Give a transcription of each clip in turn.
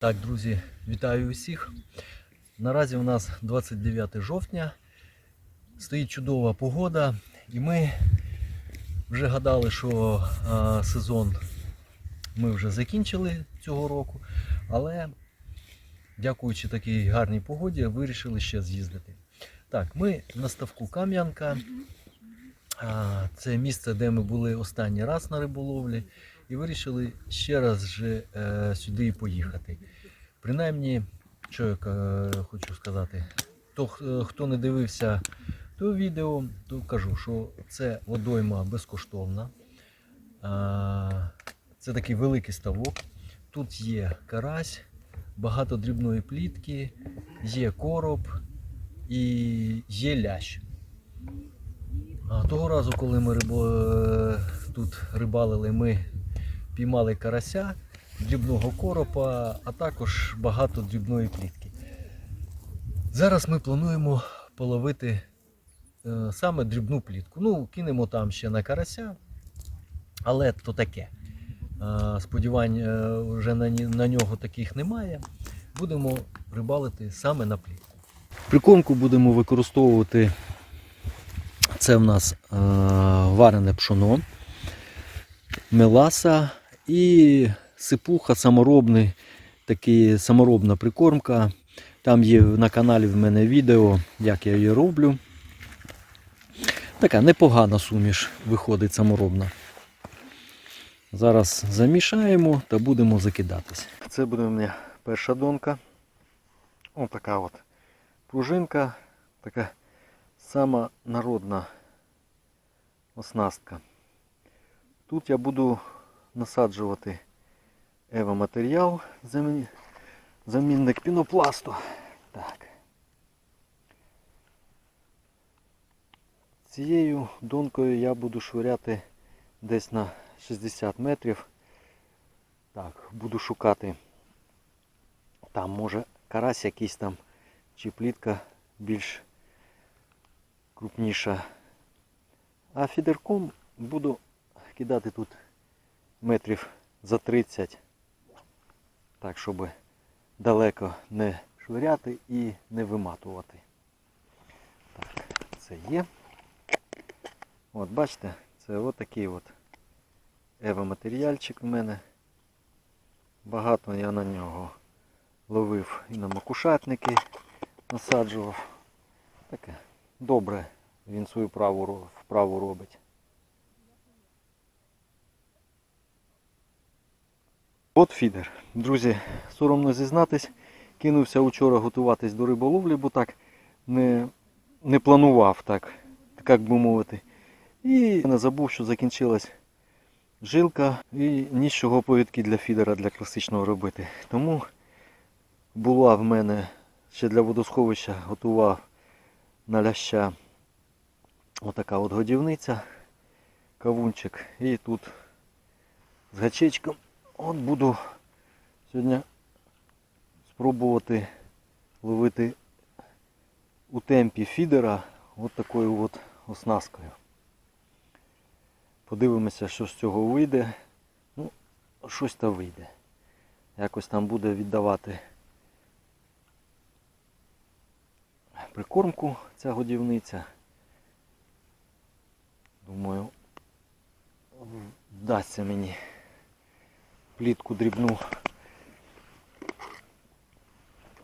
Так, друзі, вітаю усіх. Наразі у нас 29 жовтня. Стоїть чудова погода, і ми вже гадали, що а, сезон ми вже закінчили цього року, але дякуючи такій гарній погоді, вирішили ще з'їздити. Так, ми на ставку Кам'янка. Це місце, де ми були останній раз на риболовлі, і вирішили ще раз же, е, сюди поїхати. Принаймні, що я е, хочу сказати, то, хто не дивився то відео, то кажу, що це водойма безкоштовна. А, Це такий великий ставок. Тут є карась, багато дрібної плітки, є короб і є лящ. Того разу, коли ми рибо... е, тут рибалили, ми піймали карася, дрібного коропа, а також багато дрібної плітки. Зараз ми плануємо половити е, саме дрібну плітку. Ну, кинемо там ще на карася, але то таке. Е, сподівань е, вже на, нього таких немає. Будемо рибалити саме на плітку. Прикормку будемо використовувати. Це в нас варене пшоно, меласа і сипуха саморобний, такий саморобна прикормка. Там є на каналі в мене відео, як я її роблю. Така непогана суміш виходить саморобна. Зараз замішаємо та будемо закидатись. Це буде у мене перша донка. Ось така от пружинка, така сама народна оснастка. Тут я буду насаджувати евоматеріал, замінник пінопласту. Так. Цією донкою я буду швиряти десь на 60 метрів. Так, буду шукати. Там може карась якийсь там чи плітка більш крупніша. А фідерком буду кидати тут метрів за 30, так, щоб далеко не швиряти і не виматувати. Так, це є. От бачите, це от такий от евоматеріальчик у мене. Багато я на нього ловив і на макушатники насаджував. Таке добре він свою праву, вправу робить. От фідер. Друзі, соромно зізнатись, кинувся вчора готуватись до риболовлі, бо так не, не планував, так, як би мовити. І не забув, що закінчилась жилка і нічого повідки для фідера для класичного робити. Тому була в мене ще для водосховища готував на ляща отака от годівниця, кавунчик. І тут з гачечком от буду сьогодні спробувати ловити у темпі фідера от такою от оснасткою. Подивимося, що з цього вийде. Ну, щось та вийде. Якось там буде віддавати прикормку ця годівниця. Думаю, вдасться мені плітку дрібну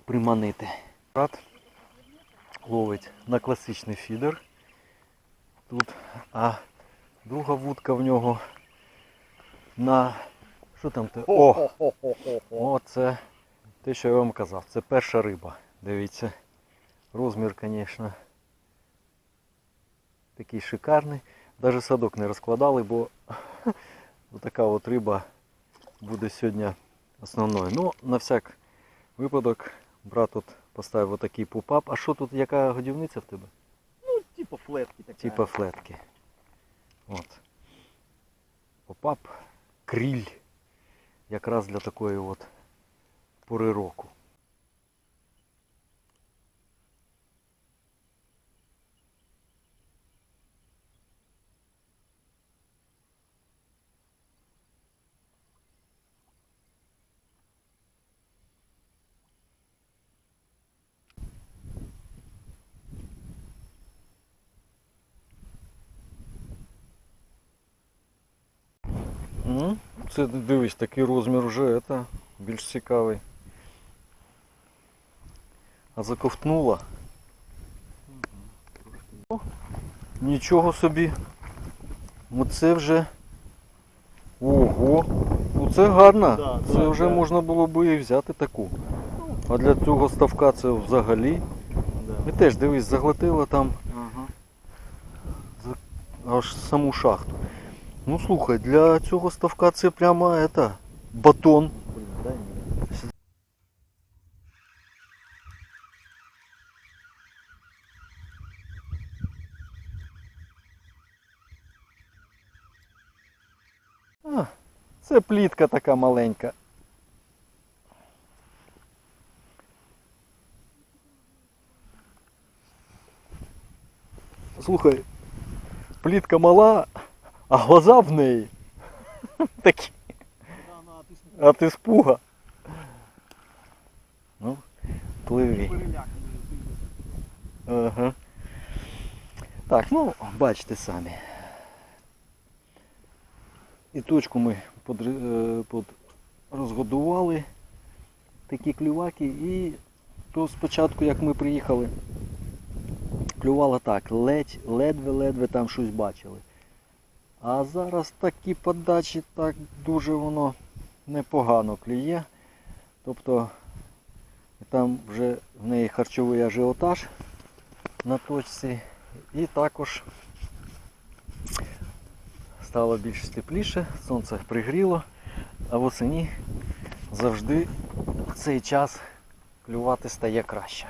приманити. Брат ловить на класичний фідер. Тут, а друга вудка в нього на... Що там те? О! О, це те, що я вам казав. Це перша риба. Дивіться. Розмір, звісно, такий шикарний. Навіть садок не розкладали, бо така от риба буде сьогодні основною. Ну, на всяк випадок, брат тут поставив отакий попап. А що тут, яка годівниця в тебе? Ну, типа флетки така. Типа флетки. От. Попап кріль. Якраз для такої от пори року. Це дивись, такий розмір вже це, більш цікавий. А заковтнула. О, Нічого собі. Оце вже. Ого! Ну це гарно. Да, це да, вже да. можна було би і взяти таку. А для цього ставка це взагалі. Да. І теж дивись, заглотила там Ага. аж саму шахту. Ну слухай, для цього ставка це прямо это, батон. А, це плітка така маленька. Слухай, плітка мала, а глаза в неї такі. Да, на, ты с- А ти спуга. Ну, пливі. Ага. Так, ну, бачите самі. І точку ми под, е, под розгодували такі клюваки і то спочатку як ми приїхали, клювало так, ледь, ледве-ледве там щось бачили. А зараз такі подачі так дуже воно непогано клює. Тобто там вже в неї харчовий ажіотаж на точці. І також стало більш тепліше, сонце пригріло, а восені завжди в цей час клювати стає краще.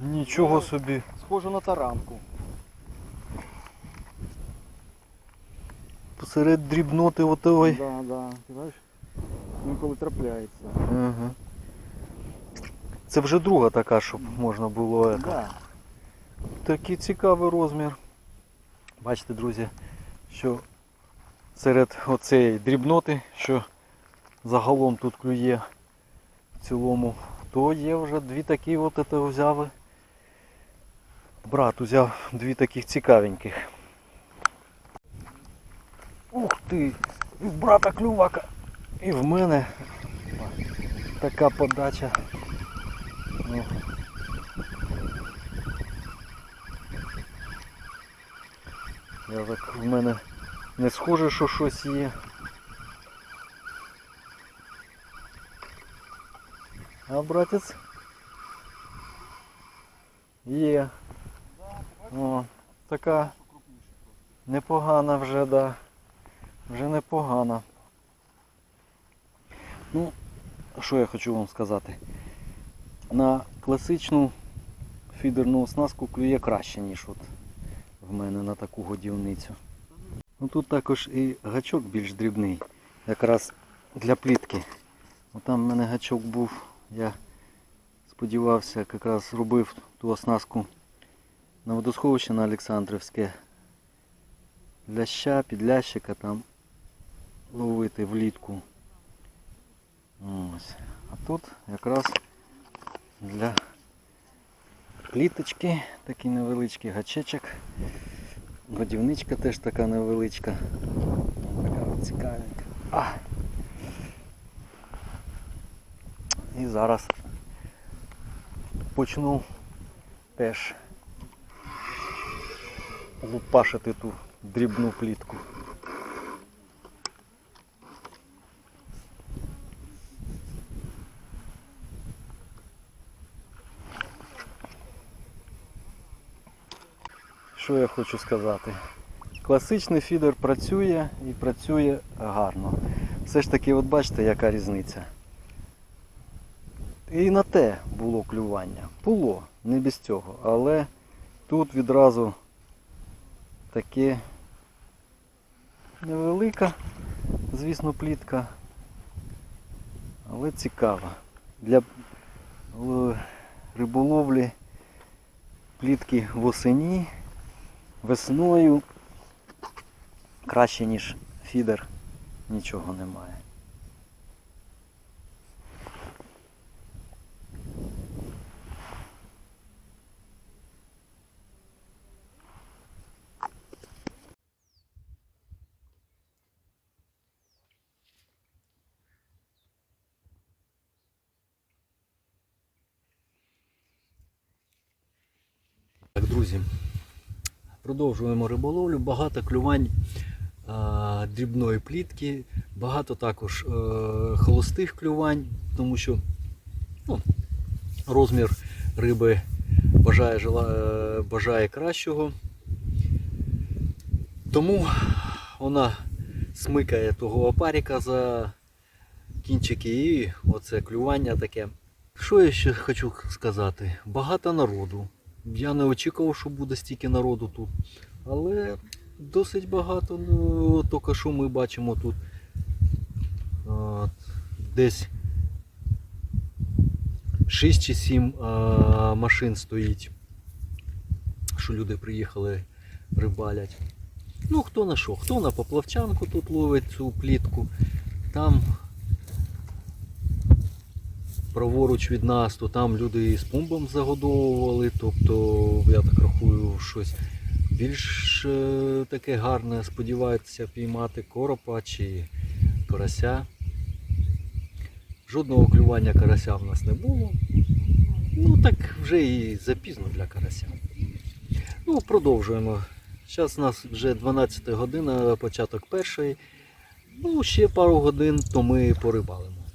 Нічого собі. Схоже на таранку. Посеред дрібноти отої. Да, да. Ти знаєш? Інколи трапляється. Ага. Це вже друга така, щоб можна було. ето. Да. Такий цікавий розмір. Бачите, друзі, що серед оцеї дрібноти, що загалом тут клює в цілому, то є вже дві такі от взяли. Брат узяв дві таких цікавеньких. Ух ти! І в брата клювака. І в мене така подача. Ну, Я так в мене не схоже, що щось є. А братець? Є. О, така непогана вже, да. Вже непогана. Ну, що я хочу вам сказати? На класичну фідерну оснастку клює краще, ніж от в мене на таку годівницю. Ну, тут також і гачок більш дрібний, якраз для плітки. От Там в мене гачок був, я сподівався, якраз робив ту оснастку на водосховище на Олександрівське. Ляща, підлящика там ловити влітку. Ось. А тут якраз для пліточки, такий невеличкий гачечок. Годівничка теж така невеличка. Така цікавенька. А! І зараз почну теж лупашити ту дрібну плітку. Що я хочу сказати? Класичний фідер працює і працює гарно. Все ж таки, от бачите, яка різниця. І на те було клювання. Було, не без цього. Але тут відразу таке невелика, звісно, плітка, але цікава. Для е, риболовлі плітки восені весною краще, ніж фідер, нічого немає. Так, друзі, продовжуємо риболовлю. Багато клювань а, дрібної плітки, багато також е, холостих клювань, тому що ну, розмір риби бажає, жела- е, бажає кращого. Тому вона смикає того опаріка за кінчики і оце клювання таке. Що я ще хочу сказати? Багато народу. Я не очікував, що буде стільки народу тут. Але досить багато. Ну, тільки що ми бачимо тут а, десь 6 чи 7 а, машин стоїть. Що люди приїхали рибалять. Ну, хто на що? Хто на поплавчанку тут ловить цю плітку. Там праворуч від нас, то там люди і з пумбом загодовували. Тобто, я так рахую, щось більш е, таке гарне, сподіваються піймати коропа чи карася. Жодного клювання карася в нас не було. Ну так вже і запізно для карася. Ну, продовжуємо. Зараз у нас вже 12 година, початок першої. Ну, ще пару годин, то ми порибалимо.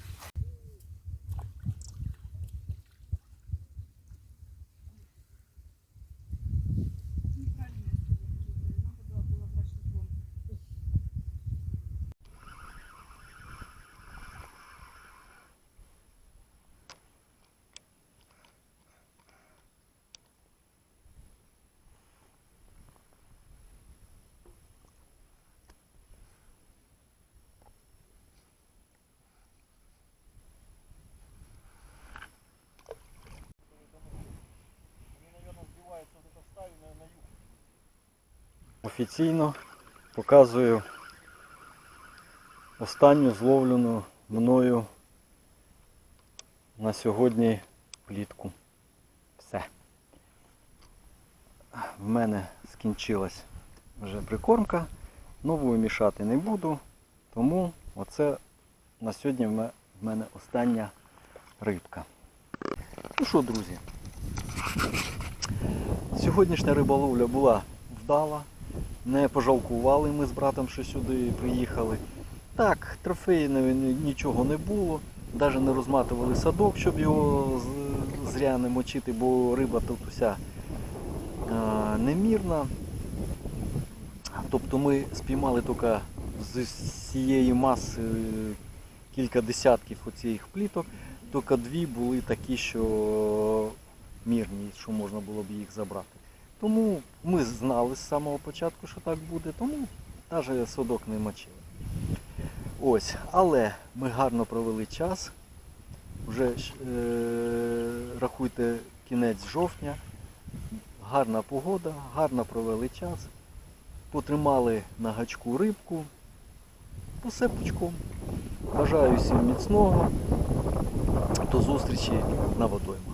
Офіційно показую останню зловлену мною на сьогодні плітку. Все. В мене скінчилась вже прикормка. Новою мішати не буду. Тому оце на сьогодні в мене остання рибка. Ну що, друзі, сьогоднішня риболовля була вдала. Не пожалкували ми з братом, що сюди приїхали. Так, трофейного нічого не було. Навіть не розматували садок, щоб його зря не мочити, бо риба тут уся немірна. Тобто ми спіймали тільки з цієї маси кілька десятків оцих пліток, тільки дві були такі, що мірні, що можна було б їх забрати. Тому ми знали з самого початку, що так буде, тому навіть садок не мочили. Ось, але ми гарно провели час. Вже е, рахуйте кінець жовтня. Гарна погода, гарно провели час. Потримали на гачку рибку. Усе. Бажаю всім міцного. До зустрічі на водоймах.